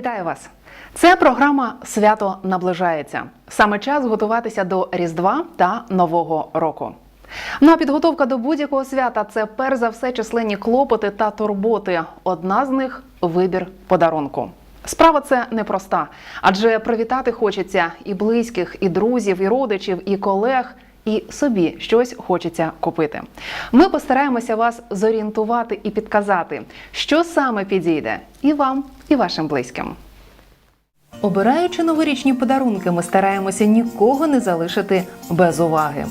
Вітаю вас! Це програма Свято наближається. Саме час готуватися до Різдва та Нового року. Ну а підготовка до будь-якого свята це перш за все численні клопоти та турботи. Одна з них вибір подарунку. Справа це непроста, адже привітати хочеться і близьких, і друзів, і родичів, і колег. І собі щось хочеться купити. Ми постараємося вас зорієнтувати і підказати, що саме підійде і вам, і вашим близьким. Обираючи новорічні подарунки, ми стараємося нікого не залишити без уваги.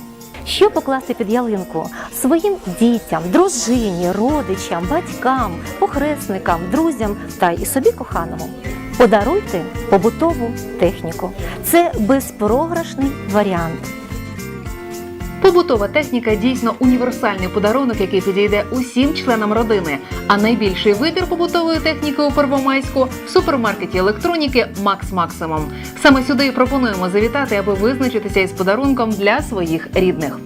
Що покласти під ялинку своїм дітям, дружині, родичам, батькам, похресникам, друзям та і собі коханому. Подаруйте побутову техніку. Це безпрограшний варіант. Побутова техніка дійсно універсальний подарунок, який підійде усім членам родини. А найбільший вибір побутової техніки у Первомайську в супермаркеті електроніки Макс Максимум. Саме сюди і пропонуємо завітати, аби визначитися із подарунком для своїх рідних.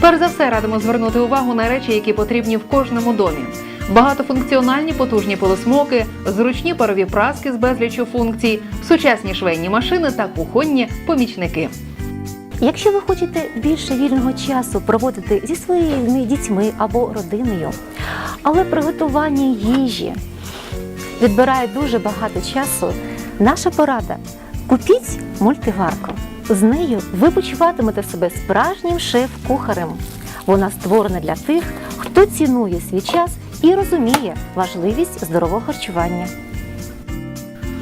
Перш за все радимо звернути увагу на речі, які потрібні в кожному домі. Багатофункціональні потужні полисмоки, зручні парові праски з безліччю функцій, сучасні швейні машини та кухонні помічники. Якщо ви хочете більше вільного часу проводити зі своїми дітьми або родиною, але приготування їжі відбирає дуже багато часу, наша порада купіть мультиварку. З нею ви почуватимете себе справжнім шеф-кухарем. Вона створена для тих, хто цінує свій час і розуміє важливість здорового харчування.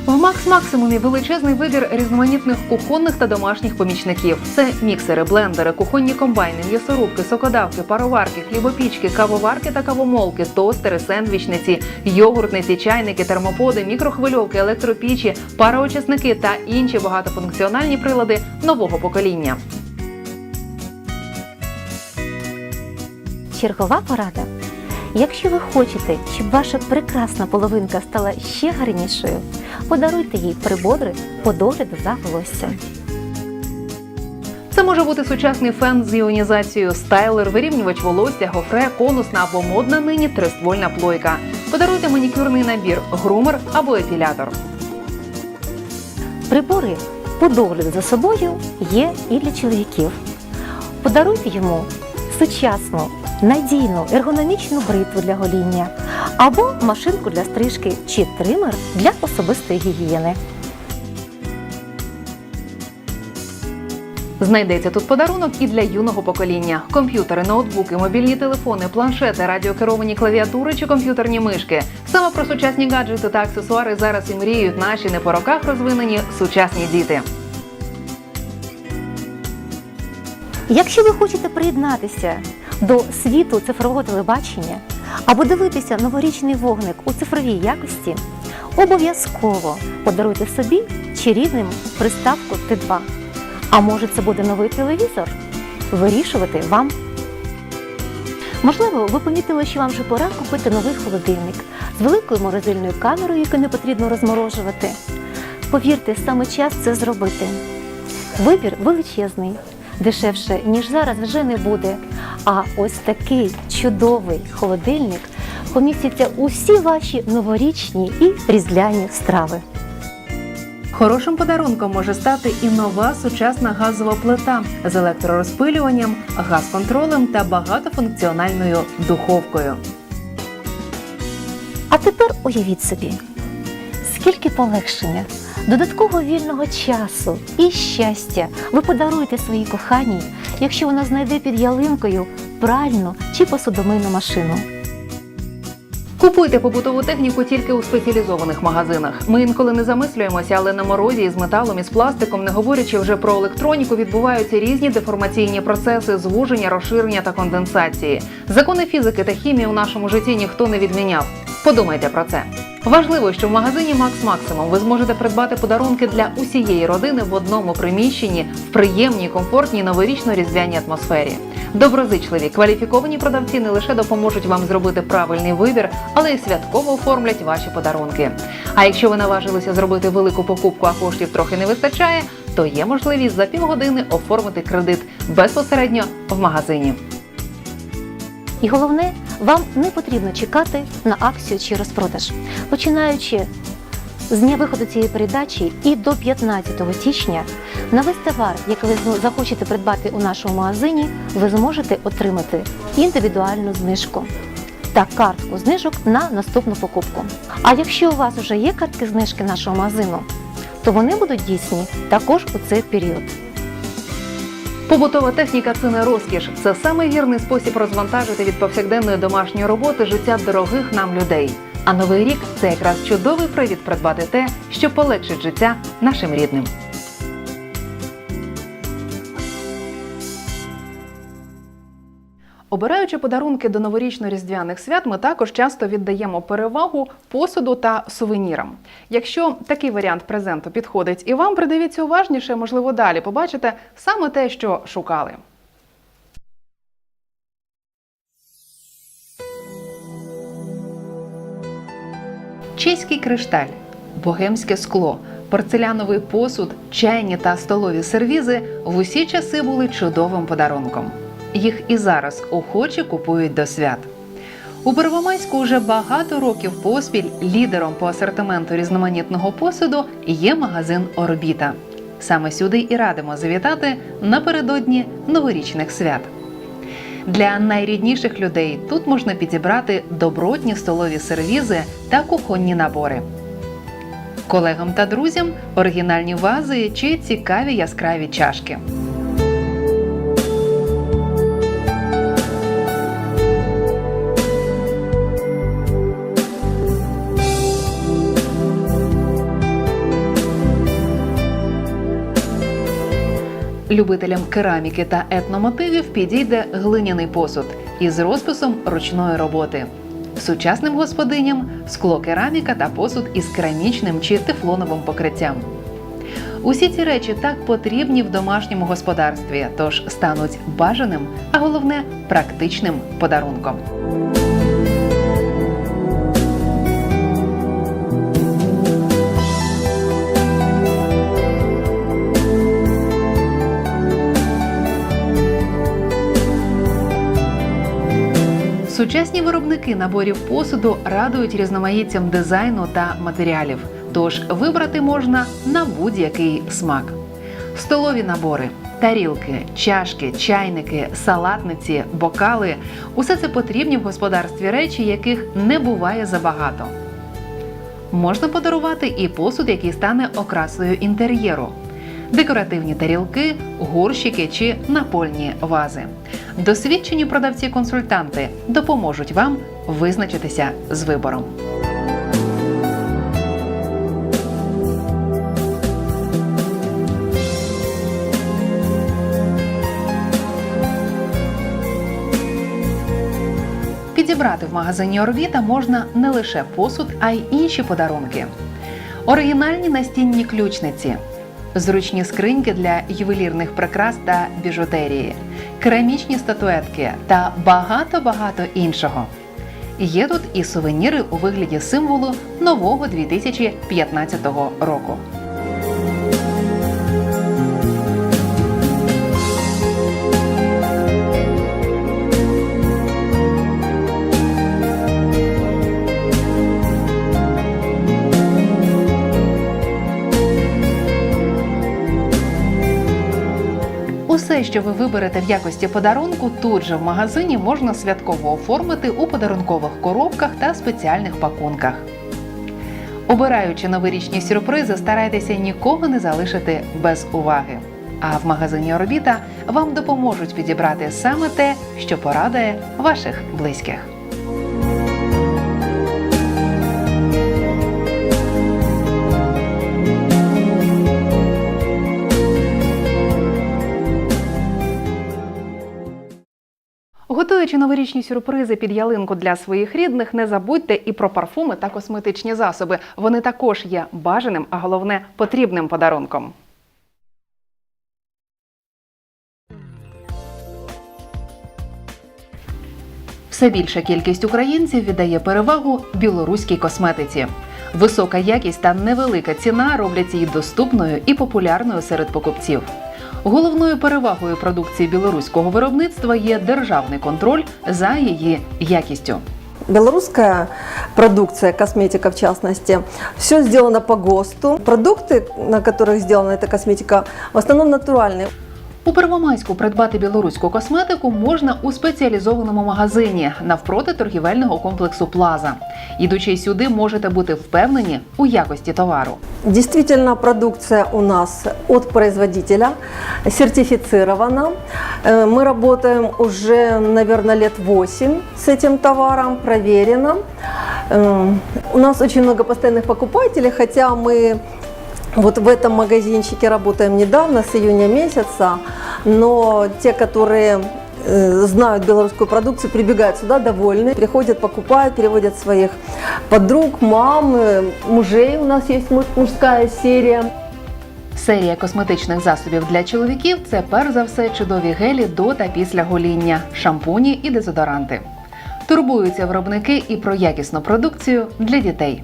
В Макс Максимумі величезний вибір різноманітних кухонних та домашніх помічників. Це міксери, блендери, кухонні комбайни, м'ясорубки, сокодавки, пароварки, хлібопічки, кавоварки та кавомолки, тостери, сендвічниці, йогуртниці, чайники, термоподи, мікрохвильовки, електропічі, пароочисники та інші багатофункціональні прилади нового покоління. Чергова порада. Якщо ви хочете, щоб ваша прекрасна половинка стала ще гарнішою, подаруйте їй прибори по догляду за волоссям. Це може бути сучасний фен з іонізацією, стайлер, вирівнювач волосся, гофре, конусна або модна нині триствольна плойка. Подаруйте манікюрний набір, грумер або епілятор. Прибори по догляду за собою є і для чоловіків. Подаруйте йому сучасну, надійну ергономічну бритву для гоління або машинку для стрижки чи тример для особистої гігієни. Знайдеться тут подарунок і для юного покоління: комп'ютери, ноутбуки, мобільні телефони, планшети, радіокеровані клавіатури чи комп'ютерні мишки. Саме про сучасні гаджети та аксесуари зараз і мріють наші не по роках розвинені сучасні діти. Якщо ви хочете приєднатися до світу цифрового телебачення або дивитися новорічний вогник у цифровій якості, обов'язково подаруйте собі чи рідним приставку Т2. А може це буде новий телевізор? Вирішувати вам. Можливо, ви помітили, що вам вже пора купити новий холодильник з великою морозильною камерою, яку не потрібно розморожувати. Повірте, саме час це зробити. Вибір величезний, дешевше, ніж зараз вже не буде. А ось такий чудовий холодильник помістяться усі ваші новорічні і різдвяні страви. Хорошим подарунком може стати і нова сучасна газова плита з електророзпилюванням, газконтролем та багатофункціональною духовкою. А тепер уявіть собі, скільки полегшення, додаткового вільного часу і щастя ви подаруєте своїй коханій, якщо вона знайде під ялинкою пральну чи посудомийну машину. Купуйте побутову техніку тільки у спеціалізованих магазинах. Ми інколи не замислюємося, але на морозі із металом і з пластиком, не говорячи вже про електроніку, відбуваються різні деформаційні процеси, звуження, розширення та конденсації. Закони фізики та хімії у нашому житті ніхто не відміняв. Подумайте про це. Важливо, що в магазині Макс Максимум ви зможете придбати подарунки для усієї родини в одному приміщенні в приємній, комфортній новорічно-різдвяній атмосфері. Доброзичливі кваліфіковані продавці не лише допоможуть вам зробити правильний вибір, але й святково оформлять ваші подарунки. А якщо ви наважилися зробити велику покупку, а коштів трохи не вистачає, то є можливість за півгодини оформити кредит безпосередньо в магазині. І головне, вам не потрібно чекати на акцію чи розпродаж. Починаючи З дня виходу цієї передачі і до 15 січня на весь товар, який ви захочете придбати у нашому магазині, ви зможете отримати індивідуальну знижку та картку знижок на наступну покупку. А якщо у вас вже є картки знижки нашого магазину, то вони будуть дійсні також у цей період. Побутова техніка це не розкіш. Це саме вірний спосіб розвантажити від повсякденної домашньої роботи життя дорогих нам людей. А новий рік це якраз чудовий привід придбати те, що полегшить життя нашим рідним. Обираючи подарунки до новорічно-різдвяних свят, ми також часто віддаємо перевагу посуду та сувенірам. Якщо такий варіант презенту підходить і вам, придивіться уважніше, можливо, далі побачите саме те, що шукали. Чеський кришталь, богемське скло, порцеляновий посуд, чайні та столові сервізи в усі часи були чудовим подарунком. Їх і зараз охоче купують до свят. У Первомайську вже багато років поспіль лідером по асортименту різноманітного посуду є магазин Орбіта. Саме сюди і радимо завітати напередодні новорічних свят. Для найрідніших людей тут можна підібрати добротні столові сервізи та кухонні набори. Колегам та друзям оригінальні вази чи цікаві яскраві чашки. Любителям кераміки та етномотивів підійде глиняний посуд із розписом ручної роботи. Сучасним господиням скло кераміка та посуд із керамічним чи тефлоновим покриттям. Усі ці речі так потрібні в домашньому господарстві, тож стануть бажаним, а головне практичним подарунком. Сучасні виробники наборів посуду радують різноманіттям дизайну та матеріалів, тож вибрати можна на будь-який смак. Столові набори, тарілки, чашки, чайники, салатниці, бокали усе це потрібні в господарстві речі, яких не буває забагато. Можна подарувати і посуд, який стане окрасою інтер'єру. Декоративні тарілки, горщики чи напольні вази. Досвідчені продавці-консультанти допоможуть вам визначитися з вибором. Підібрати в магазині Орвіта можна не лише посуд, а й інші подарунки. Оригінальні настінні ключниці, зручні скриньки для ювелірних прикрас та біжутерії, керамічні статуетки та багато-багато іншого. Є тут і сувеніри у вигляді символу нового 2015 року. Усе, що ви виберете в якості подарунку, тут же в магазині можна святково оформити у подарункових коробках та спеціальних пакунках. Обираючи новорічні сюрпризи, старайтеся нікого не залишити без уваги. А в магазині Орбіта вам допоможуть підібрати саме те, що порадує ваших близьких. Готуючи новорічні сюрпризи під ялинку для своїх рідних, не забудьте і про парфуми та косметичні засоби. Вони також є бажаним, а головне потрібним подарунком. Все більша кількість українців віддає перевагу білоруській косметиці. Висока якість та невелика ціна роблять її доступною і популярною серед покупців. Головною перевагою продукції білоруського виробництва є державний контроль за її якістю. белорусская продукция, косметика в частности. Все сделано по ГОСТу. Продукты, на которых сделана эта косметика, в основном натуральные. У Первомайську придбати білоруську косметику можна у спеціалізованому магазині навпроти торгівельного комплексу Плаза. Ідучи сюди, можете бути впевнені у якості товару. Действительно, продукция у нас от производителя, сертифицирована. Э, Мы работаем уже, наверное, лет 8 с этим товаром, проверено. Э, У нас очень много постоянных покупателей, хотя мы вот в этом магазинчике работаем недавно, с июня месяца, но те, которые э, знают белорусскую продукцию, прибегают сюда довольны, приходят, покупают, переводят своих подруг, мам, э, мужей. У нас есть муж- мужская серия. Серія косметичних засобів для чоловіків це перш за все чудові гелі до та після гоління, шампуні і дезодоранти. Турбуються виробники і про якісну продукцію для дітей.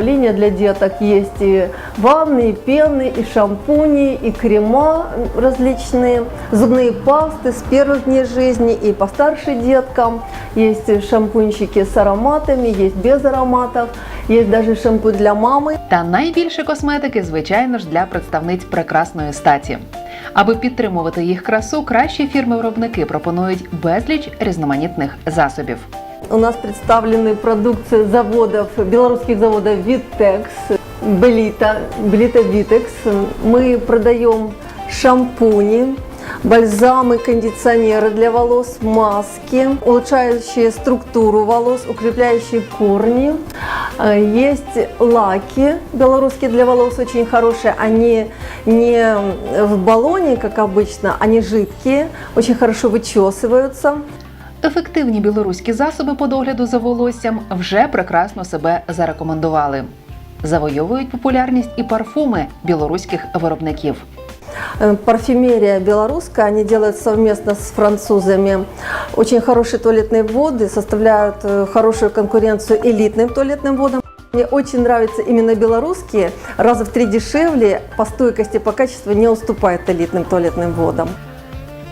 Линия для деток есть и ванны, и пены, и шампуни, и крема различные, зубные пасты с первых дней жизни и постарше деткам. Есть шампунчики с ароматами, есть без ароматов, есть даже шампунь для мамы. Та найбільше косметики, звичайно ж, для представниць прекрасної статі. Аби підтримувати їх красу, кращі фірми-виробники пропонують безліч різноманітних засобів. У нас представлены продукции заводов, белорусских заводов Vitex, Белита, Белита Vitex. Мы продаем шампуни, бальзамы, кондиционеры для волос, маски, улучшающие структуру волос, укрепляющие корни. Э, Есть лаки белорусские для волос очень хорошие. Они не в баллоне, как обычно, они жидкие, очень хорошо вычесываются. Ефективні білоруські засоби по догляду за волоссям вже прекрасно себе зарекомендували. Завойовують популярність і парфуми білоруських виробників. Э, Парфюмерия белорусская, они делают совместно с французами очень хорошие туалетные воды, составляют э, хорошую конкуренцию элитным туалетным водам. Мне очень нравятся именно белорусские, раза в три дешевле, по стойкости, по качеству не уступает элитным туалетным водам.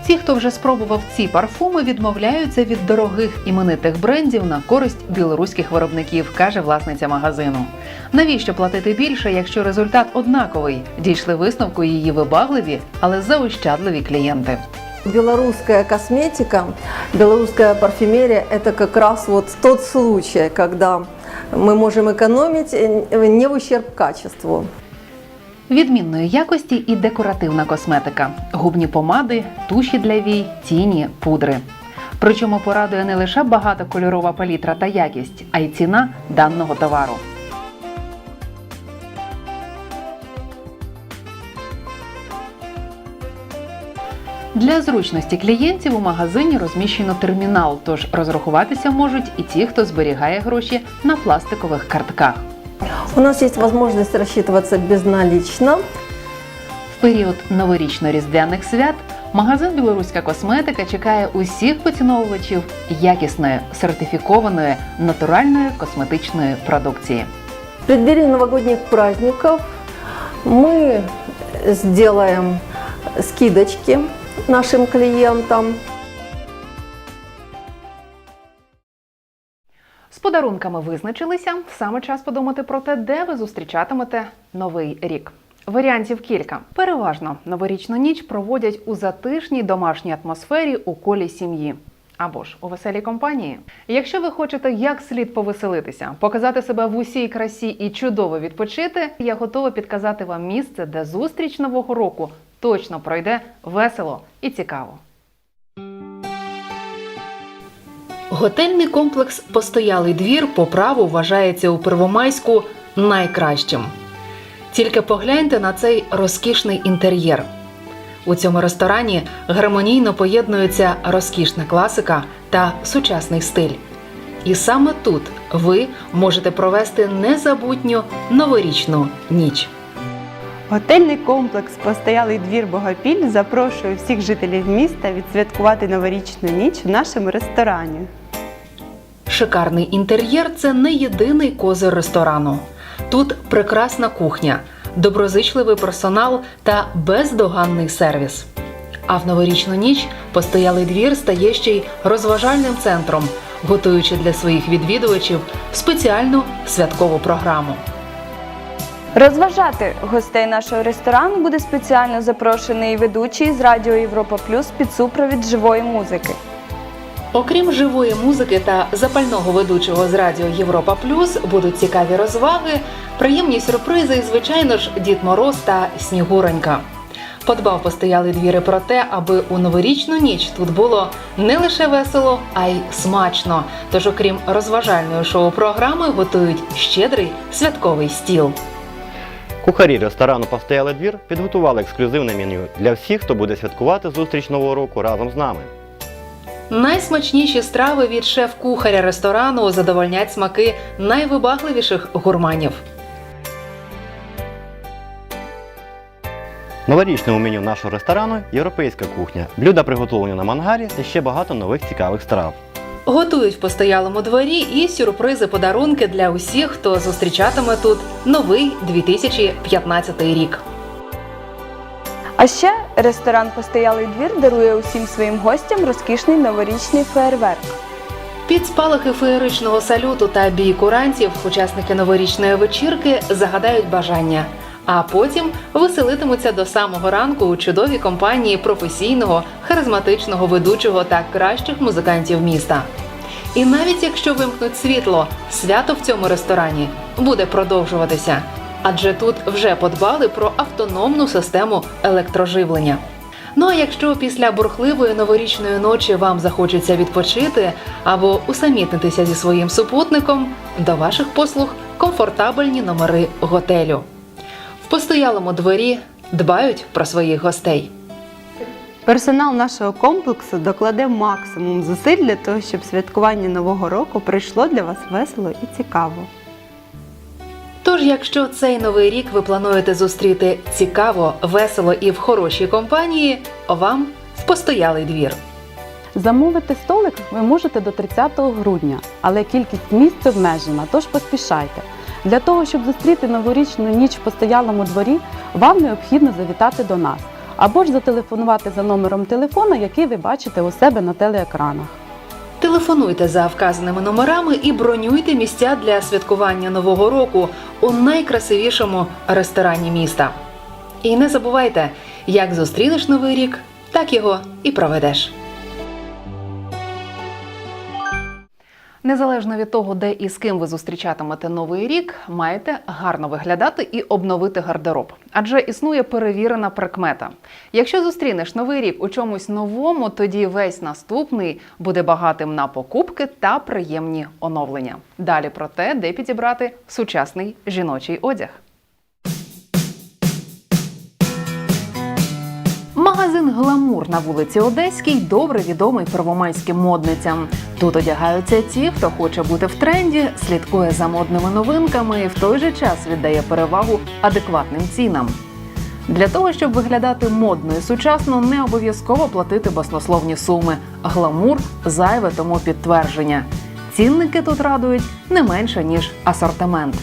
Ті, хто вже спробував ці парфуми, відмовляються від дорогих іменитих брендів на користь білоруських виробників, каже власниця магазину. Навіщо платити більше, якщо результат однаковий? Дійшли висновку її вибагливі, але заощадливі клієнти. Белорусская косметика, белорусская парфюмерия – это как раз вот тот случай, когда мы можем экономить э, не в ущерб качеству. Відмінної якості і декоративна косметика: губні помади, туші для вій, тіні, пудри. Причому порадує не лише багатокольорова палітра та якість, а й ціна даного товару. Для зручності клієнтів у магазині розміщено термінал, тож розрахуватися можуть і ті, хто зберігає гроші на пластикових картках. У нас есть возможность рассчитываться безналично. В період новорічно-різдвяних свят магазин Білоруська косметика чекає усіх поціновувачів якісної, сертифікованої, натуральної косметичної продукції. В преддверии новогодних праздников мы сделаем скидочки нашим клиентам. Подарунками визначилися. Саме час подумати про те, де ви зустрічатимете новий рік. Варіантів кілька. Переважно новорічну ніч проводять у затишній домашній атмосфері у колі сім'ї. Або ж у веселій компанії. Якщо ви хочете як слід повеселитися, показати себе в усій красі і чудово відпочити, я готова підказати вам місце, де зустріч нового року точно пройде весело і цікаво. Готельний комплекс Постоялий двір по праву вважається у Первомайську найкращим. Тільки погляньте на цей розкішний інтер'єр. У цьому ресторані гармонійно поєднується розкішна класика та сучасний стиль. І саме тут ви можете провести незабутню новорічну ніч. Готельний комплекс Постоялий двір Богопіль запрошує всіх жителів міста відсвяткувати новорічну ніч в нашому ресторані. Шикарний інтер'єр це не єдиний козир ресторану. Тут прекрасна кухня, доброзичливий персонал та бездоганний сервіс. А в новорічну ніч постоялий двір стає ще й розважальним центром, готуючи для своїх відвідувачів спеціальну святкову програму. Розважати гостей нашого ресторану буде спеціально запрошений ведучий з Радіо Європа Плюс під супровід живої музики. Окрім живої музики та запального ведучого з радіо Європа Плюс будуть цікаві розваги, приємні сюрпризи і, звичайно ж, Дід Мороз та Снігуронька. Подбав постояли двіри про те, аби у новорічну ніч тут було не лише весело, а й смачно. Тож, окрім розважальної шоу-програми, готують щедрий святковий стіл. Кухарі ресторану Постоялий двір підготували ексклюзивне меню для всіх, хто буде святкувати зустріч Нового року разом з нами. Найсмачніші страви від шеф-кухаря ресторану задовольнять смаки найвибагливіших гурманів. Новорічному меню нашого ресторану європейська кухня, блюда приготовлені на мангарі та ще багато нових цікавих страв. Готують в постоялому дворі і сюрпризи подарунки для усіх, хто зустрічатиме тут новий 2015 рік. А ще ресторан Постоялий двір дарує усім своїм гостям розкішний новорічний феєрверк. Під спалахи феєричного салюту та бій курантів учасники новорічної вечірки загадають бажання, а потім веселитимуться до самого ранку у чудовій компанії професійного, харизматичного ведучого та кращих музикантів міста. І навіть якщо вимкнуть світло, свято в цьому ресторані буде продовжуватися. Адже тут вже подбали про автономну систему електроживлення. Ну а якщо після бурхливої новорічної ночі вам захочеться відпочити або усамітнитися зі своїм супутником, до ваших послуг комфортабельні номери готелю. В постоялому дворі дбають про своїх гостей. Персонал нашого комплексу докладе максимум зусиль для того, щоб святкування Нового року прийшло для вас весело і цікаво. Тож, якщо цей новий рік ви плануєте зустріти цікаво, весело і в хорошій компанії, вам в постоялий двір. Замовити столик ви можете до 30 грудня, але кількість місць обмежена, тож поспішайте. Для того, щоб зустріти новорічну ніч в постоялому дворі, вам необхідно завітати до нас або ж зателефонувати за номером телефона, який ви бачите у себе на телеекранах. Телефонуйте за вказаними номерами і бронюйте місця для святкування нового року у найкрасивішому ресторані міста. І не забувайте, як зустрінеш новий рік, так його і проведеш. Незалежно від того, де і з ким ви зустрічатимете новий рік, маєте гарно виглядати і обновити гардероб. Адже існує перевірена прикмета. Якщо зустрінеш новий рік у чомусь новому, тоді весь наступний буде багатим на покупки та приємні оновлення. Далі про те, де підібрати сучасний жіночий одяг. Магазин Гламур на вулиці Одеській добре відомий первомайським модницям. Тут одягаються ті, хто хоче бути в тренді, слідкує за модними новинками і в той же час віддає перевагу адекватним цінам. Для того, щоб виглядати модно і сучасно, не обов'язково платити баснословні суми. Гламур зайве тому підтвердження. Цінники тут радують не менше ніж асортимент.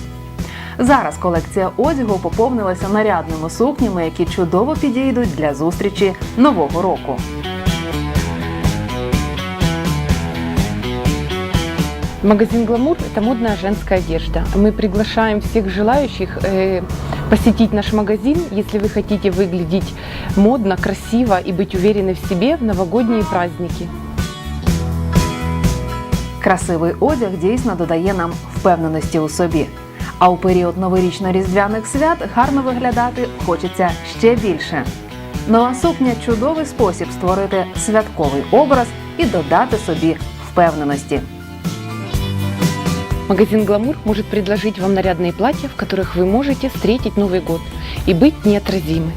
Зараз колекція одягу поповнилася нарядними сукнями, які чудово підійдуть для зустрічі нового року. Магазин «Гламур» – это модная женская одежда. Мы приглашаем всех желающих э, посетить наш магазин, если вы хотите выглядеть модно, красиво и быть уверены в себе в новогодние праздники. Красивий одяг дійсно додає нам впевненості у собі. А у період новорічно-різдвяних свят гарно виглядати хочеться ще більше. Ну а сукня чудовий спосіб створити святковий образ і додати собі впевненості. Магазин «Гламур» может предложить вам нарядные платья, в которых вы можете встретить Новый год и быть неотразимы.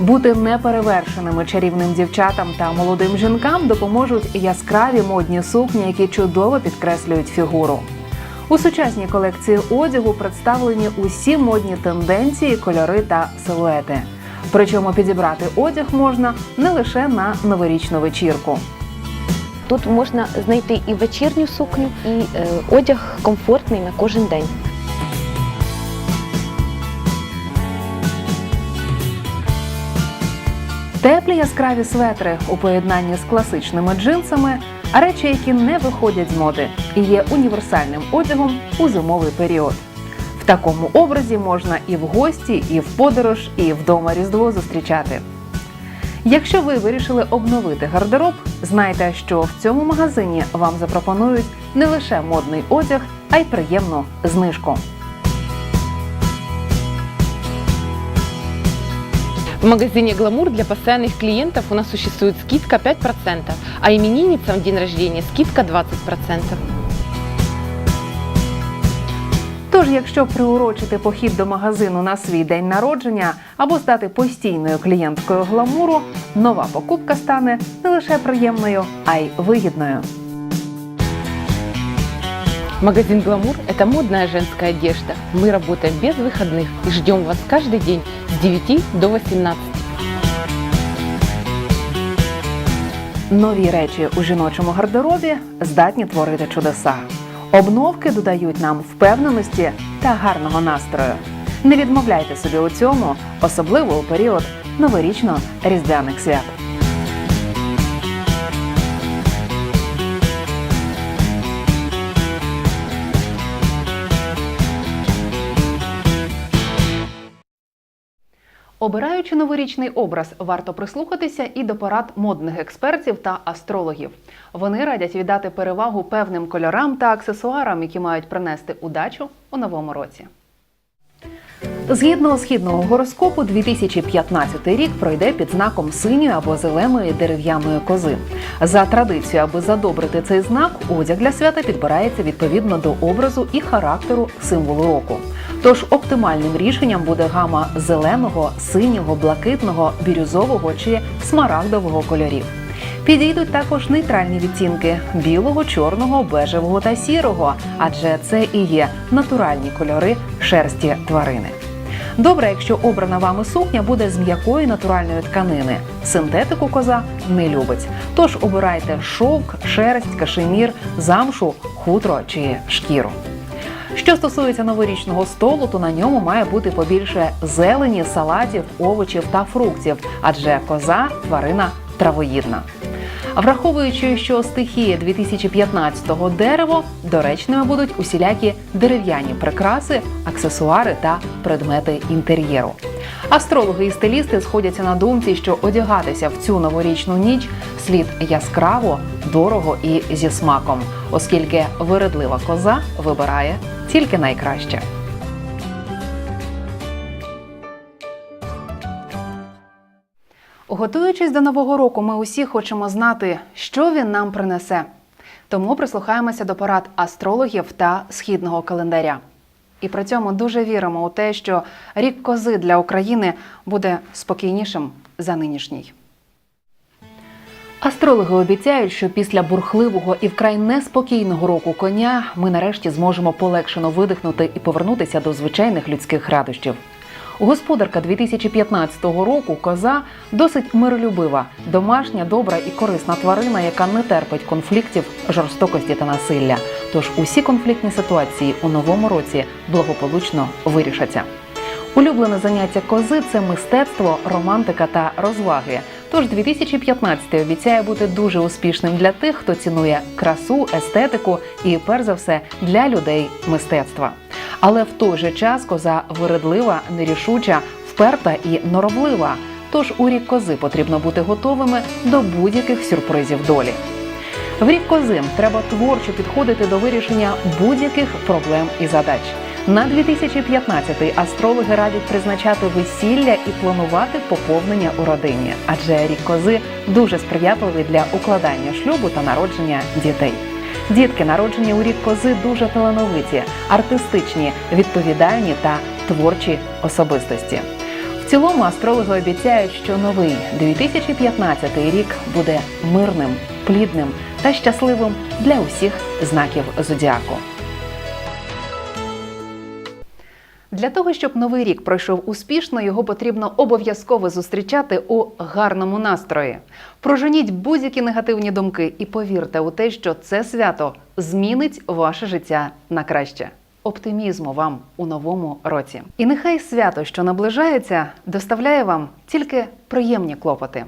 Бути неперевершеними чарівним дівчатам та молодим жінкам допоможуть яскраві модні сукні, які чудово підкреслюють фігуру. У сучасній колекції одягу представлені усі модні тенденції, кольори та силуети. Причому підібрати одяг можна не лише на новорічну вечірку. Тут можна знайти і вечірню сукню, і е, одяг комфортний на кожен день. Теплі яскраві светри у поєднанні з класичними джинсами а речі, які не виходять з моди і є універсальним одягом у зимовий період. В такому образі можна і в гості, і в подорож, і вдома Різдво зустрічати. Якщо ви вирішили обновити гардероб, знайте, що в цьому магазині вам запропонують не лише модний одяг, а й приємну знижку. В магазине «Гламур» для постоянных клиентов у нас существует скидка 5%, а именинницам в день рождения скидка 20%. Тож, якщо приурочити похід до магазину на свій день народження або стати постійною клієнткою гламуру, нова покупка стане не лише приємною, а й вигідною. Магазин «Гламур» – это модная женская одежда. Мы работаем без выходных и ждем вас каждый день с 9 до 18. Нові речі у жіночому гардеробі здатні творити чудеса. Обновки додають нам впевненості та гарного настрою. Не відмовляйте собі у цьому, особливо у період новорічно-різдвяних свят. Обираючи новорічний образ, варто прислухатися і до порад модних експертів та астрологів. Вони радять віддати перевагу певним кольорам та аксесуарам, які мають принести удачу у новому році. Згідно східного гороскопу, 2015 рік пройде під знаком синьої або зеленої дерев'яної кози. За традицією, аби задобрити цей знак, одяг для свята підбирається відповідно до образу і характеру символу року. Тож оптимальним рішенням буде гама зеленого, синього, блакитного, бірюзового чи смарагдового кольорів. Підійдуть також нейтральні відтінки білого, чорного, бежевого та сірого, адже це і є натуральні кольори шерсті тварини. Добре, якщо обрана вами сукня буде з м'якої натуральної тканини. Синтетику коза не любить. Тож обирайте шовк, шерсть, кашемір, замшу, хутро чи шкіру. Що стосується новорічного столу, то на ньому має бути побільше зелені, салатів, овочів та фруктів, адже коза тварина травоїдна. Враховуючи, що стихія 2015-го дерево, доречними будуть усілякі дерев'яні прикраси, аксесуари та предмети інтер'єру. Астрологи і стилісти сходяться на думці, що одягатися в цю новорічну ніч слід яскраво, дорого і зі смаком, оскільки виредлива коза вибирає тільки найкраще. Готуючись до нового року, ми усі хочемо знати, що він нам принесе. Тому прислухаємося до порад астрологів та східного календаря. І при цьому дуже віримо у те, що рік кози для України буде спокійнішим за нинішній. Астрологи обіцяють, що після бурхливого і вкрай неспокійного року коня ми нарешті зможемо полегшено видихнути і повернутися до звичайних людських радощів. Господарка 2015 року коза досить миролюбива, домашня, добра і корисна тварина, яка не терпить конфліктів, жорстокості та насилля. Тож усі конфліктні ситуації у новому році благополучно вирішаться. Улюблене заняття кози це мистецтво, романтика та розваги. Тож 2015 обіцяє бути дуже успішним для тих, хто цінує красу, естетику і, перш за все, для людей мистецтва. Але в той же час коза виредлива, нерішуча, вперта і норовлива. Тож у рік кози потрібно бути готовими до будь-яких сюрпризів долі. В рік кози треба творчо підходити до вирішення будь-яких проблем і задач. На 2015 астрологи радять призначати весілля і планувати поповнення у родині, адже рік кози дуже сприятливий для укладання шлюбу та народження дітей. Дітки, народжені у рік кози, дуже талановиті, артистичні, відповідальні та творчі особистості. В цілому астрологи обіцяють, що новий 2015 рік буде мирним, плідним та щасливим для усіх знаків зодіаку. Для того, щоб новий рік пройшов успішно, його потрібно обов'язково зустрічати у гарному настрої. Проженіть будь-які негативні думки і повірте у те, що це свято змінить ваше життя на краще. Оптимізму вам у новому році. І нехай свято, що наближається, доставляє вам тільки приємні клопоти.